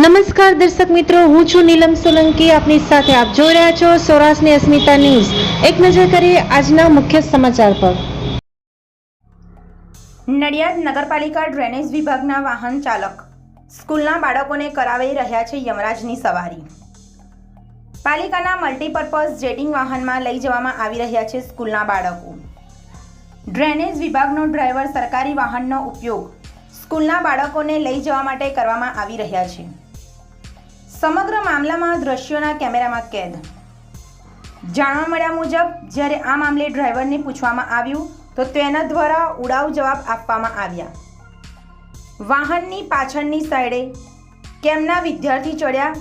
નમસ્કાર દર્શક મિત્રો, હું છું નીલમ સોલંકી. આપની સાથે આપ જોઈ રહ્યા છો સૌરાષ્ટ્રની અસ્મિતા ન્યૂઝ. એક નજર કરીએ આજના મુખ્ય સમાચાર પર. નડિયાદ નગરપાલિકા ડ્રેનેજ વિભાગના વાહન ચાલક. સ્કૂલના બાળકોને કરાવી રહ્યા છે યમરાજની સવારી. પાલિકાના મલ્ટીપર્પઝ જેટિંગ વાહનમાં લઈ જવામાં આવી રહ્યા છે સ્કૂલના બાળકો. ડ્રેનેજ વિભાગનો ડ્રાઈવર સરકારી વાહનનો ઉપયોગ સ્કૂલના બાળકોને લઈ જવા માટે કરવામાં આવી રહ્યા છે. સમગ્ર મામલામાં દ્રશ્યોના કેમેરામાં કેદ. જાણવા મળ્યા મુજબ, જ્યારે આ મામલે ડ્રાઈવરને પૂછવામાં આવ્યું, તો તેના દ્વારા ઉડાવ જવાબ આપવામાં આવ્યા. વાહનની પાછળની સાઈડે કેમના વિદ્યાર્થી ચડ્યા,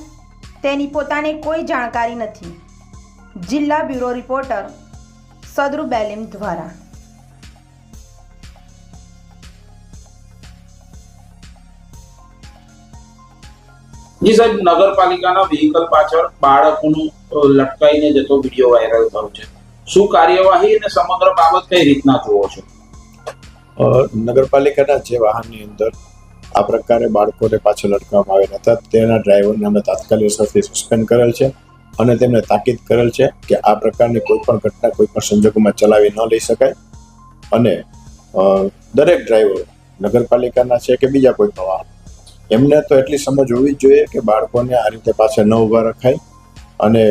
તેની પોતાને કોઈ જાણકારી નથી. જિલ્લા બ્યુરો રિપોર્ટર સદરુ બેલિમ દ્વારા. જી સાહેબ, નગરપાલિકાના વ્હીકલ પાછળ બાળકોનું લટકાઈને જતો વીડિયો વાયરલ થયો છે. શું કાર્યવાહી અને સમગ્ર બાબત કઈ રીતના જુઓ છો? નગરપાલિકાના જે વાહનની અંદર આ પ્રકારે બાળકોને પાછળ લટકાવવામાં આવેલા હતા, તેના ડ્રાઈવરને અમે તાત્કાલિક અસરથી સસ્પેન્ડ કરેલ છે અને તેમને તાકીદ કરેલ છે કે આ પ્રકારની કોઈ પણ ઘટના કોઈ પણ સંજોગોમાં ચલાવી ન લઈ શકાય. અને દરેક ડ્રાઈવર નગરપાલિકાના છે કે બીજા કોઈ પણ એમને તો એટલી સમજ હોવી જ જોઈએ કે બાળકોને આ રીતે પાછળ ન ઊભા રખાય. અને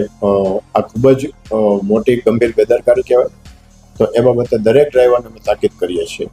આ ખૂબ જ મોટી ગંભીર બેદરકારી કહેવાય. તો એ બાબતે દરેક ડ્રાઈવરને અમે તાકીદ કરીએ છીએ.